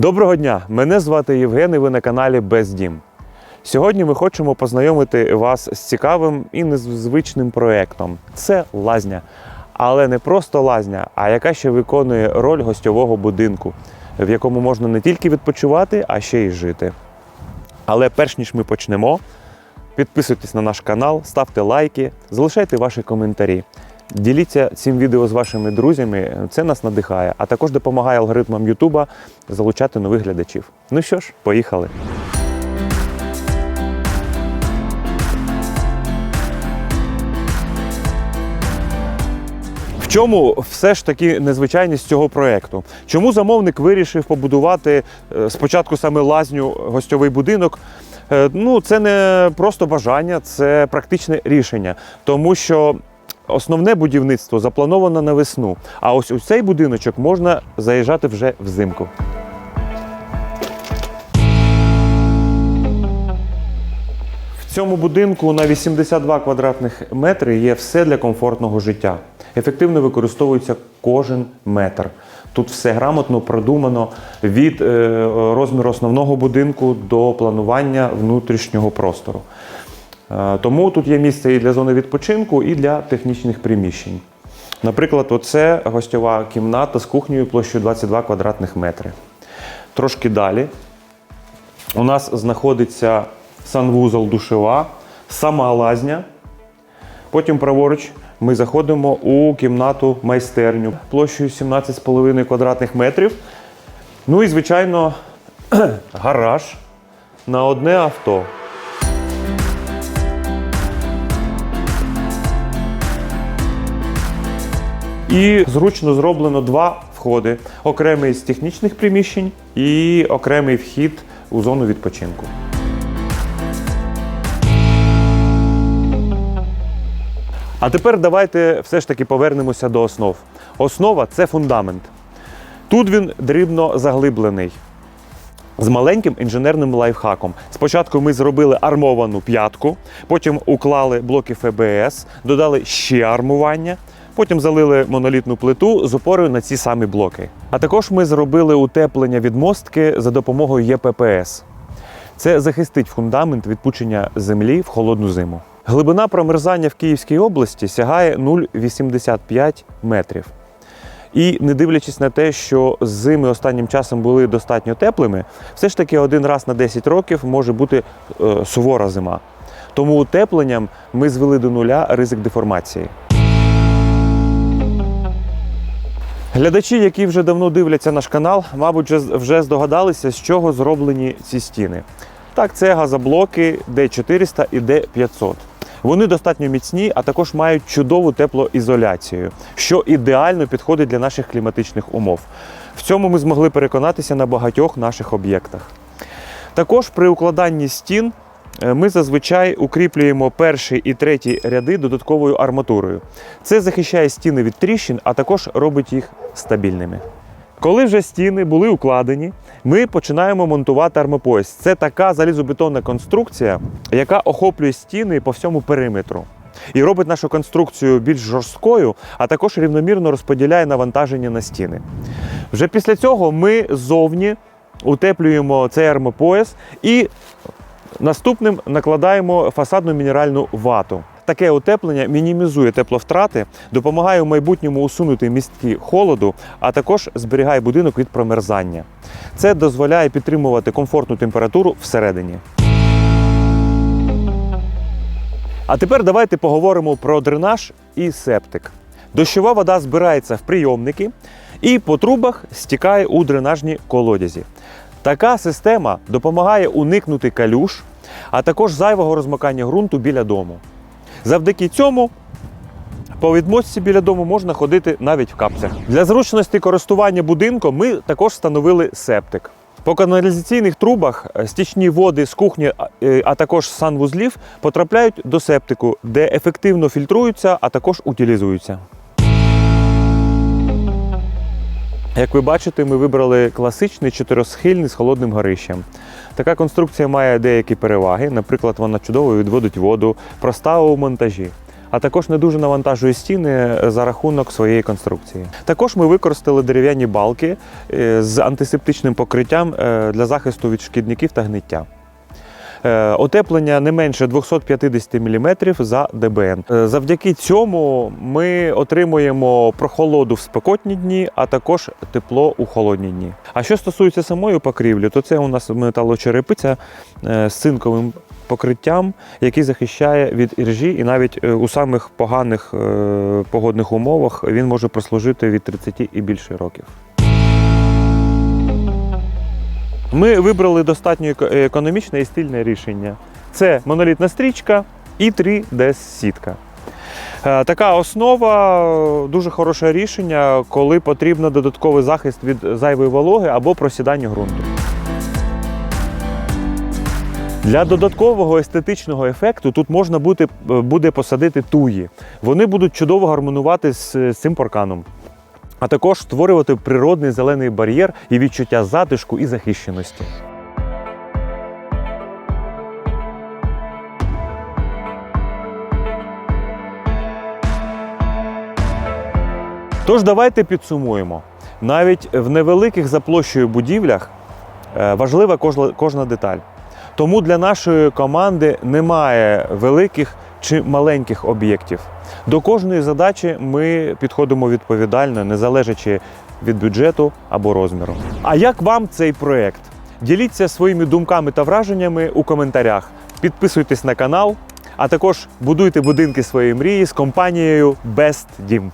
Доброго дня! Мене звати Євген і ви на каналі Бездім. Сьогодні ми хочемо познайомити вас з цікавим і незвичним проєктом. Це лазня. Але не просто лазня, а яка ще виконує роль гостьового будинку, в якому можна не тільки відпочивати, а ще й жити. Але перш ніж ми почнемо, підписуйтесь на наш канал, ставте лайки, залишайте ваші коментарі. Діліться цим відео з вашими друзями, це нас надихає, а також допомагає алгоритмам Ютуба залучати нових глядачів. Ну що ж, поїхали. В чому все ж таки незвичайність цього проєкту? Чому замовник вирішив побудувати е, спочатку саме лазню гостьовий будинок? Е, Ну, це не просто бажання, це практичне рішення, тому що основне будівництво заплановано на весну. А ось у цей будиночок можна заїжджати вже взимку. В цьому будинку на 82 квадратних метри є все для комфортного життя. Ефективно використовується кожен метр. Тут все грамотно продумано від е, розміру основного будинку до планування внутрішнього простору. Е, Тому тут є місце і для зони відпочинку, і для технічних приміщень. Наприклад, оце гостьова кімната з кухнею площею 22 квадратних метри. Трошки далі у нас знаходиться санвузол душева, сама лазня. Потім праворуч ми заходимо у кімнату майстерню площею 17,5 квадратних метрів. Ну і, звичайно, гараж на одне авто. І зручно зроблено два входи: окремий з технічних приміщень і окремий вхід у зону відпочинку. А тепер давайте все ж таки повернемося до основ. Основа це фундамент. Тут він дрібно заглиблений. З маленьким інженерним лайфхаком. Спочатку ми зробили армовану п'ятку, потім уклали блоки ФБС, додали ще армування, потім залили монолітну плиту з опорою на ці самі блоки. А також ми зробили утеплення відмостки за допомогою ЄППС. Це захистить фундамент від пучення землі в холодну зиму. Глибина промерзання в Київській області сягає 0,85 метрів. І не дивлячись на те, що зими останнім часом були достатньо теплими, все ж таки один раз на 10 років може бути е, сувора зима. Тому утепленням ми звели до нуля ризик деформації. Глядачі, які вже давно дивляться наш канал, мабуть, вже- здогадалися, з чого зроблені ці стіни. Так, це газоблоки D400 і D500. Вони достатньо міцні, а також мають чудову теплоізоляцію, що ідеально підходить для наших кліматичних умов. В цьому ми змогли переконатися на багатьох наших об'єктах. Також при укладанні стін ми зазвичай укріплюємо перший і третій ряди додатковою арматурою. Це захищає стіни від тріщин, а також робить їх стабільними. Коли вже стіни були укладені, ми починаємо монтувати армопояс. Це така залізобетонна конструкція, яка охоплює стіни по всьому периметру. І робить нашу конструкцію більш жорсткою, а також рівномірно розподіляє навантаження на стіни. Вже після цього ми ззовні утеплюємо цей армопояс і наступним накладаємо фасадну мінеральну вату. Таке утеплення мінімізує тепловтрати, допомагає в майбутньому усунути містки холоду, а також зберігає будинок від промерзання. Це дозволяє підтримувати комфортну температуру всередині. А тепер давайте поговоримо про дренаж і септик. Дощова вода збирається в прийомники і по трубах стікає у дренажні колодязі. Така система допомагає уникнути калюш, а також зайвого розмокання ґрунту біля дому. Завдяки цьому по відмостці біля дому можна ходити навіть в капцях. Для зручності користування будинком ми також встановили септик. По каналізаційних трубах е, стічні води з кухні, а- е, також санвузлів потрапляють до септику, де ефективно фільтруються, а також утилізуються. Як ви бачите, ми вибрали класичний чотирьохсхильний з холодним горищем. Така конструкція має деякі переваги. Наприклад, вона чудово відводить воду, проста у монтажі. а також не дуже навантажує стіни за рахунок своєї конструкції. Також ми використали дерев'яні балки е, з антисептичним покриттям е, для захисту від шкідників та гниття. Е, Отеплення не менше 250 мм за ДБН. Е, Завдяки цьому ми отримуємо прохолоду в спекотні дні, а також тепло у холодні дні. А що стосується самої покрівлі, то це у нас металочерепиця е, з цинковим покриттям, який захищає від іржі, і навіть у самих поганих погодних умовах він може прослужити від 30 і більше років. Ми вибрали достатньо економічне і стильне рішення. Це монолітна стрічка і 3D-сітка. Е, Така основа дуже хороше рішення, коли потрібен додатковий захист від зайвої вологи або просідання ґрунту. Для додаткового естетичного ефекту тут можна буде, буде посадити туї. Вони будуть чудово гармонувати з, з цим парканом. А також створювати природний зелений бар'єр і відчуття затишку і захищеності. Тож давайте підсумуємо. Навіть в невеликих за площею будівлях е, важлива кожна, кожна деталь. Тому для нашої команди немає великих чи маленьких об'єктів. До кожної задачі ми підходимо відповідально, не залежачи від бюджету або розміру. А як вам цей проект? Діліться своїми думками та враженнями у коментарях. Підписуйтесь на канал, а також будуйте будинки своєї мрії з компанією Best Dім.